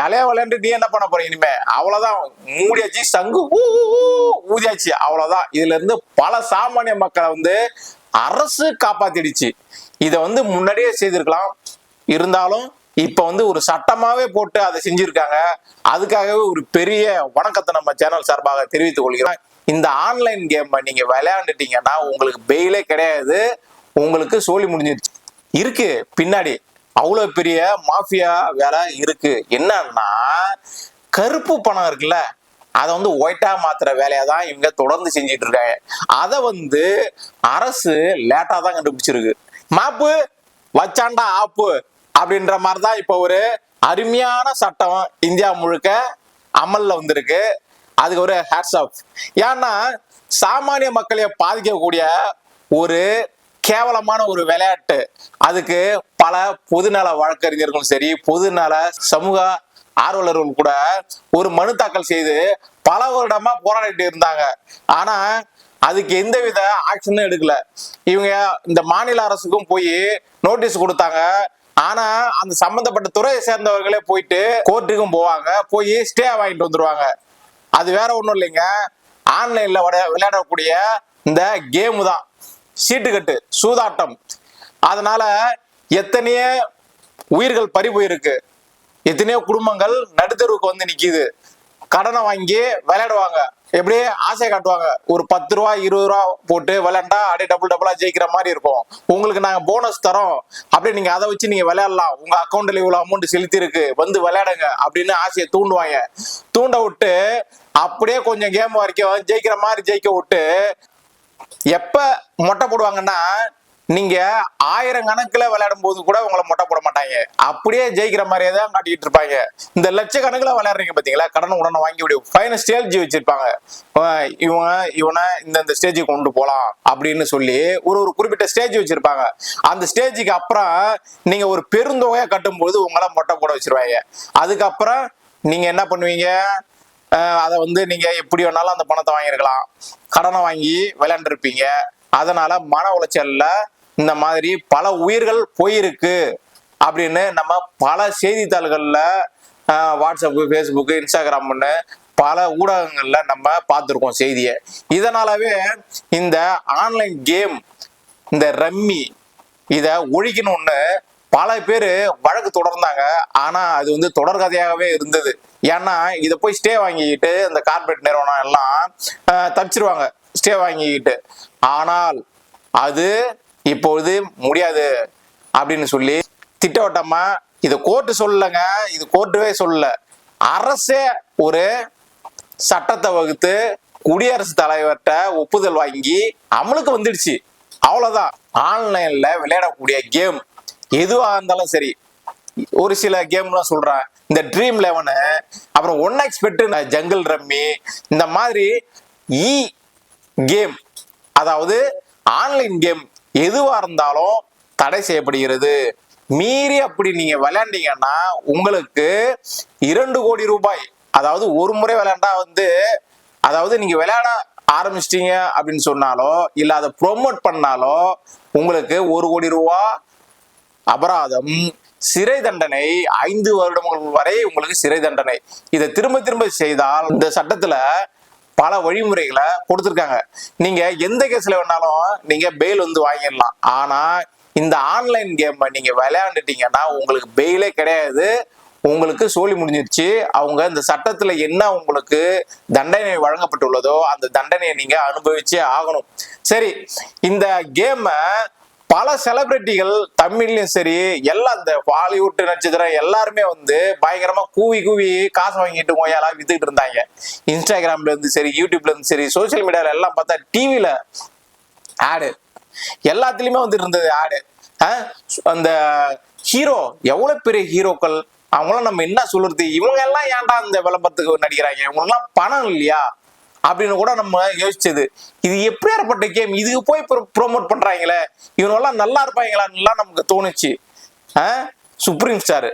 ஜாலியா விளையாண்டு நீ என்ன பண்ண போற இனிமே? அவ்வளவுதான். மூடியாச்சு சங்கு ஊதியாச்சு. அவ்வளவுதான். இதுல இருந்து பல சாமானிய மக்களை வந்து அரசு காப்பாத்திடுச்சு. இதை வந்து முன்னாடியே செய்திருக்கலாம். இருந்தாலும் இப்ப வந்து ஒரு சட்டமாவே போட்டு அதை செஞ்சிருக்காங்க. அதுக்காகவே ஒரு பெரிய வணக்கத்தை நம்ம சேனல் சார்பாக தெரிவித்துக் கொள்கிறோம் இந்த ஆன்லைன் கேம் நீங்க விளையாண்டுட்டீங்கன்னா உங்களுக்கு பெயிலே கிடையாது. உங்களுக்கு சோழி முடிஞ்சிருச்சு. இருக்கு பின்னாடி. அவ்வளோ பெரிய மாஃபியா வேலை இருக்கு. என்னன்னா கருப்பு பணம் இருக்குல்ல அதை வந்து ஒயிட்டா மாத்துற வேலையை தான் இவங்க தொடர்ந்து செஞ்சிட்டு இருக்காங்க. அதை வந்து அரசு லேட்டா தான் கண்டுபிடிச்சிருக்கு. மாப்பு வச்சாண்டா ஆப்பு அப்படின்ற மாதிரி தான் இப்போ ஒரு அருமையான சட்டம் இந்தியா முழுக்க அமல்ல வந்திருக்கு. அதுக்கு ஒரு ஹேட்ஸ் ஆஃப் ஏன்னா சாமானிய மக்களை பாதிக்கக்கூடிய ஒரு கேவலமான ஒரு விளையாட்டு. அதுக்கு பல பொதுநல வழக்கறிஞர்களும் சரி பொதுநல சமூக ஆர்வலர்கள் கூட ஒரு மனு தாக்கல் செய்து பல வருடமா போராடிட்டு இருந்தாங்க. ஆனா அதுக்கு எந்தவித ஆக்ஷனும் எடுக்கல. இவங்க இந்த மாநில அரசுக்கும் போய் நோட்டீஸ் கொடுத்தாங்க. ஆனா அந்த சம்பந்தப்பட்ட துறையை சேர்ந்தவர்களே போயிட்டு கோர்ட்டுக்கும் போவாங்க. போய் ஸ்டே வாங்கிட்டு வந்துருவாங்க. அது வேற ஒன்றும் இல்லைங்க. ஆன்லைன்ல விளையாடக்கூடிய இந்த கேமு தான். சீட்டுக்கட்டு சூதாட்டம். அதனால எத்தனையோ உயிர்கள் பறி போயிருக்கு. எத்தனையோ குடும்பங்கள் நடுத்தருவுக்கு வந்து நிற்கிது கடனை வாங்கி விளையாடுவாங்க. எப்படி? ஆசை காட்டுவாங்க. ஒரு பத்து ரூபா இருபது ரூபா போட்டு விளையாண்டா அப்படியே டபுள் டபுளா ஜெயிக்கிற மாதிரி இருக்கும் உங்களுக்கு நாங்க போனஸ் தரோம். அப்படியே நீங்க அதை வச்சு நீங்க விளையாடலாம். உங்க அக்கௌண்ட்ல இவ்வளவு அமௌண்ட் செலுத்தி இருக்கு வந்து விளையாடுங்க அப்படின்னு ஆசையை தூண்டுவாங்க. தூண்ட விட்டு அப்படியே கொஞ்சம் கேம் வரைக்கும் ஜெயிக்கிற மாதிரி ஜெயிக்க விட்டு எப்ப மொட்டை போடுவாங்கன்னா நீங்க ஆயிரம் கணக்குல விளையாடும் போது கூட உங்களை மொட்டை போட மாட்டாங்க. அப்படியே ஜெயிக்கிற மாதிரியே தான் காட்டிட்டு இருப்பாங்க. இந்த லட்சக்கணக்கில் விளையாடுறீங்க பாத்தீங்களா கடன் உடனே வாங்கி விடு. ஃபைனல் ஸ்டேஜ் வச்சிருப்பாங்க. இவங்க இவனை இந்த இந்த ஸ்டேஜுக்கு கொண்டு போலாம் அப்படின்னு சொல்லி ஒரு ஒரு குறிப்பிட்ட ஸ்டேஜ் வச்சிருப்பாங்க. அந்த ஸ்டேஜுக்கு அப்புறம் நீங்க ஒரு பெருந்தொகையா கட்டும்போது உங்களை மொட்டை போட வச்சிருவாங்க. அதுக்கப்புறம் நீங்க என்ன பண்ணுவீங்க? அதை வந்து நீங்க எப்படி வேணாலும் அந்த பணத்தை வாங்கியிருக்கலாம். கடனை வாங்கி விளையாண்டுருப்பீங்க. அதனால மன உளைச்சல்ல இந்த மாதிரி பல உயிர்கள் போயிருக்கு அப்படின்னு நம்ம பல செய்தித்தாள்களில் வாட்ஸ்அப்பு ஃபேஸ்புக்கு இன்ஸ்டாகிராம்னு பல ஊடகங்கள்ல நம்ம பார்த்துருக்கோம் செய்தியை. இதனாலவே இந்த ஆன்லைன் கேம் இந்த ரம்மி இதை ஒழிக்கணும்னு பல பேர் வழக்கு தொடர்ந்தாங்க. ஆனா அது வந்து தொடர்கதையாகவே இருந்தது. ஏன்னா இதை போய் ஸ்டே வாங்கிக்கிட்டு இந்த கார்பரேட் நிறுவனம் எல்லாம் தப்பிச்சிருவாங்க. ஸ்டே வாங்கிக்கிட்டு. ஆனால் அது இப்பொழுது முடியாது அப்படின்னு சொல்லி திட்டவட்டமா இது கோர்ட்டு சொல்லலைங்க இது கோர்ட்டுவே சொல்லல. அரசே ஒரு சட்டத்தை வகுத்து குடியரசுத் தலைவர்கிட்ட ஒப்புதல் வாங்கி அமலுக்கு வந்துடுச்சு. அவ்வளோதான் ஆன்லைன்ல விளையாடக்கூடிய கேம் எதுவாக இருந்தாலும் சரி. ஒரு சில கேம்லாம் சொல்றேன் இந்த ட்ரீம் லெவனு அப்புறம் ஒன் எக்ஸ்பெக்ட் ஜங்கிள் ரம்மி இந்த மாதிரி இ கேம் அதாவது ஆன்லைன் கேம் எதுவாக இருந்தாலும் தடை செய்யப்படுகிறது. மீறி அப்படி நீங்க விளையாண்டீங்கன்னா உங்களுக்கு இரண்டு கோடி ரூபாய் அதாவது ஒரு முறை விளையாண்டா வந்து அதாவது நீங்க விளையாட ஆரம்பிச்சிட்டீங்க அப்படின்னு சொன்னாலோ இல்ல அதை ப்ரொமோட் பண்ணாலோ உங்களுக்கு ஒரு கோடி ரூபா அபராதம் சிறை தண்டனை ஐந்து வருடங்கள் வரை உங்களுக்கு சிறை தண்டனை. இதை திரும்ப திரும்ப செய்தால் இந்த சட்டத்துல பல வழிமுறைகளை கொடுத்துருக்காங்க. நீங்க எந்த கேஸ்ல வேணாலும் நீங்க பெயில் வந்து வாங்கிடலாம். ஆனா இந்த ஆன்லைன் கேம் நீங்க விளையாண்டுட்டீங்கன்னா உங்களுக்கு பெயிலே கிடையாது. உங்களுக்கு சோழி முடிஞ்சிருச்சு. அவங்க இந்த சட்டத்துல என்ன உங்களுக்கு தண்டனை வழங்கப்பட்டுள்ளதோ அந்த தண்டனையை நீங்க அனுபவிச்சே ஆகணும். சரி இந்த கேமை பல செலிபிரிட்டிகள் தமிழ்லயும் சரி எல்லாம் இந்த பாலிவுட் நட்சத்திரம் எல்லாருமே வந்து பயங்கரமா கூவி கூவி காசு வாங்கிட்டு கோயாலா வித்துக்கிட்டு இருந்தாங்க. இன்ஸ்டாகிராம்ல இருந்து சரி யூடியூப்ல இருந்து சரி சோசியல் மீடியால எல்லாம் பார்த்தா டிவில ஆடு எல்லாத்துலயுமே வந்து இருந்தது ஆடு அந்த ஹீரோ எவ்வளவு பெரிய ஹீரோக்கள் அவங்களாம் நம்ம என்ன சொல்றது? இவங்க எல்லாம் ஏன்டா இந்த விளம்பரத்துக்கு நடிக்கிறாங்க? இவங்க எல்லாம் பணம் இல்லையா? அப்படின்னு கூட நம்ம யோசிச்சது. இது எப்படியாப்பட்ட கேம்? இதுக்கு போய் ப்ரோமோட் பண்றாங்களே? இவனெல்லாம் நல்லா இருப்பாங்களான்னுலாம் நமக்கு தோணுச்சு. சுப்ரீம் ஸ்டார்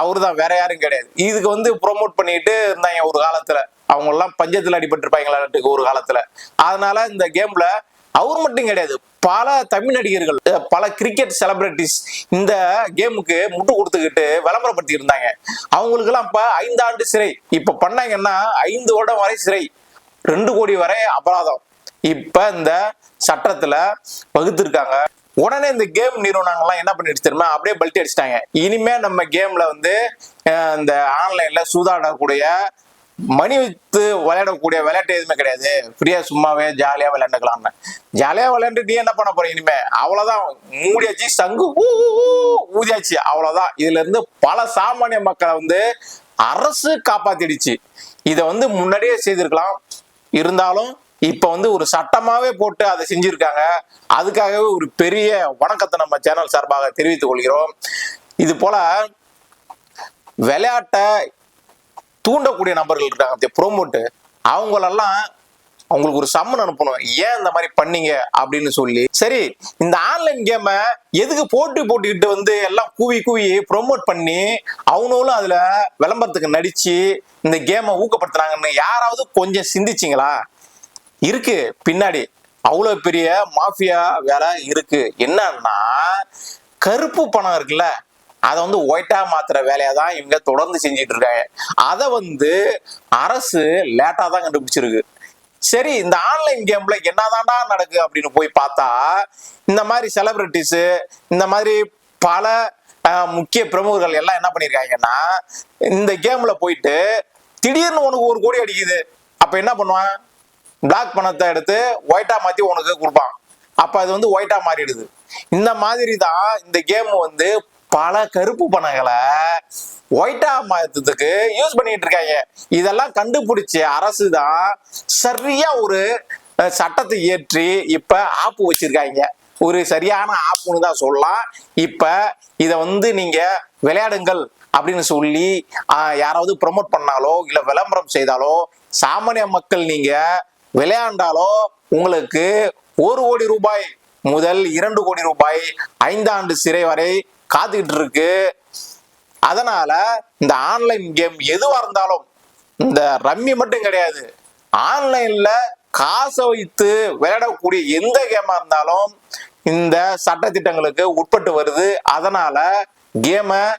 அவரு தான் வேற யாரும் கிடையாது. இதுக்கு வந்து ப்ரோமோட் பண்ணிட்டு இருந்தாங்க ஒரு காலத்துல. அவங்க எல்லாம் பஞ்சத்துல அடிபட்டிருப்பாங்களாட்டுக்கு ஒரு காலத்துல. அதனால இந்த கேம்ல அவர் மட்டும் கிடையாது. பல தமிழ் நடிகர்கள் பல கிரிக்கெட் செலிபிரிட்டிஸ் இந்த கேமுக்கு முட்டு கொடுத்துக்கிட்டு விளம்பரப்படுத்தி இருந்தாங்க அவங்களுக்கெல்லாம் இப்ப ஐந்தாண்டு சிறை. இப்ப பண்ணாங்கன்னா ஐந்து வருடம் வரை சிறை. ரெண்டு கோடி வரை அபராதம். இப்ப இந்த சட்டத்துல வகுத்திருக்காங்க. உடனே இந்த கேம் நிறுவனங்கள்லாம் என்ன பண்ணிடுச்சு தெரியுமா? அப்படியே பல்ட்டி அடிச்சிட்டாங்க. இனிமே நம்ம கேம்ல வந்து இந்த ஆன்லைன்ல சூதாடக்கூடிய மணி வித்து விளையாடக்கூடிய விளையாட்டு எதுவுமே கிடையாது. ஃப்ரீயா சும்மாவே ஜாலியா விளையாண்டுக்கலாம்னு. ஜாலியா விளையாண்டு நீ என்ன பண்ண போற இனிமே? அவ்வளவுதான். மூடியாச்சு சங்கு ஊதியாச்சு. அவ்வளவுதான். இதுல இருந்து பல சாமானிய மக்களை வந்து அரசு காப்பாத்திடுச்சு. இதை வந்து முன்னாடியே செய்திருக்கலாம். இருந்தாலும் இப்ப வந்து ஒரு சட்டமாவே போட்டு அதை செஞ்சிருக்காங்க. அதுக்காகவே ஒரு பெரிய வணக்கத்தை நம்ம சேனல் சார்பாக தெரிவித்துக் கொள்கிறோம். இது போல விளையாட்டை தூண்டக்கூடிய நபர்கள் இருக்காங்க. ப்ரோமோட்டு அவங்களெல்லாம் அவங்களுக்கு ஒரு சம்மன் அனுப்பணும். ஏன் இந்த மாதிரி பண்ணீங்க? அப்படின்னு சொல்லி. சரி இந்த ஆன்லைன் கேமை எதுக்கு போட்டி போட்டுக்கிட்டு வந்து எல்லாம் கூவி கூவி ப்ரொமோட் பண்ணி அவனுங்களும் அதுல விளம்பரத்துக்கு நடிச்சு இந்த கேமை ஊக்கப்படுத்துறாங்கன்னு யாராவது கொஞ்சம் சிந்திச்சிங்களா? இருக்கு. பின்னாடி அவ்வளோ பெரிய மாஃபியா வேலை இருக்கு. என்னன்னா கருப்பு பணம் இருக்குல்ல அதை வந்து ஒயிட்டா மாத்துற வேலையை தான் இவங்க தொடர்ந்து செஞ்சுட்டு இருக்காங்க. அதை வந்து அரசு லேட்டாக தான் கண்டுபிடிச்சிருக்கு. சரி இந்த ஆன்லைன் கேம்ல என்னதான்டா நடக்கு அப்படின்னு போய் பார்த்தா இந்த மாதிரி செலிபிரிட்டிஸ் இந்த மாதிரி பல முக்கிய பிரமுகர்கள் எல்லாம் என்ன பண்ணிருக்காங்கன்னா இந்த கேம்ல போயிட்டு திடீர்னு உனக்கு ஒரு கோடி அடிக்குது. அப்ப என்ன பண்ணுவான்? பிளாக் பணத்தை எடுத்து ஒயிட்டா மாத்தி உனக்கு கொடுப்பான். அப்ப அது வந்து ஒயிட்டா மாறிடுது. இந்த மாதிரி தான் இந்த கேம் வந்து பல கருப்பு பணங்களை ஒயிட்டா மாத்தத்துக்கு யூஸ் பண்ணிட்டு இருக்காங்க. இதெல்லாம் கண்டுபிடிச்ச அரசு தான் சரியா ஒரு சட்டத்தை இயற்றி இப்ப ஆப்பு வச்சிருக்காங்க. ஒரு சரியான ஆப்புன்னு தான் சொல்லலாம். இப்ப இதை வந்து நீங்க விளையாடுங்கள் அப்படின்னு சொல்லி யாராவது ப்ரொமோட் பண்ணாலோ இல்ல விளம்பரம் செய்தாலோ சாமானிய மக்கள் நீங்க விளையாண்டாலோ உங்களுக்கு ஒரு கோடி ரூபாய் முதல் இரண்டு கோடி ரூபாய் ஐந்தாண்டு சிறை வரை காத்துக்கிட்டு இருக்கு அதனால இந்த ஆன்லைன் கேம் எதுவா இருந்தாலும் இந்த ரம்மி மட்டும் கிடையாது. ஆன்லைன்ல காசை வைத்து விளையாடக்கூடிய எந்த கேமா இருந்தாலும் இந்த சட்டத்திட்டங்களுக்கு உட்பட்டு வருது. அதனால கேமை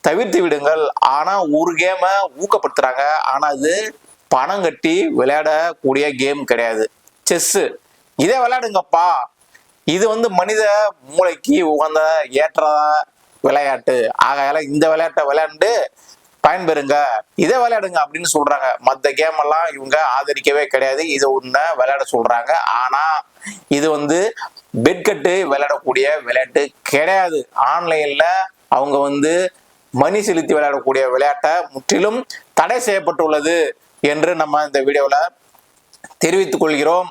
தவிர்த்து விடுங்கள். ஆனா ஒரு கேமை ஊக்கப்படுத்துறாங்க. ஆனா அது பணம் கட்டி விளையாடக்கூடிய கேம் கிடையாது. செஸ்ஸு. இதே விளையாடுங்கப்பா. இது வந்து மனித மூளைக்கு உகந்த ஏற்ற விளையாட்டு. ஆகையால இந்த விளையாட்டை விளையாண்டு பயன்பெறுங்க. இதை விளையாடுங்க அப்படின்னு சொல்றாங்க. மற்ற கேம் எல்லாம் இவங்க ஆதரிக்கவே கிடையாது. இது ஒன்றை விளையாட சொல்றாங்க. ஆனா இது வந்து பெட் கட்டு விளையாடக்கூடிய விளையாட்டு கிடையாது. ஆன்லைன்ல அவங்க வந்து மணி செலுத்தி விளையாடக்கூடிய விளையாட்டை முற்றிலும் தடை செய்யப்பட்டுள்ளது என்று நம்ம இந்த வீடியோவில் தெரிவித்துக் கொள்கிறோம்.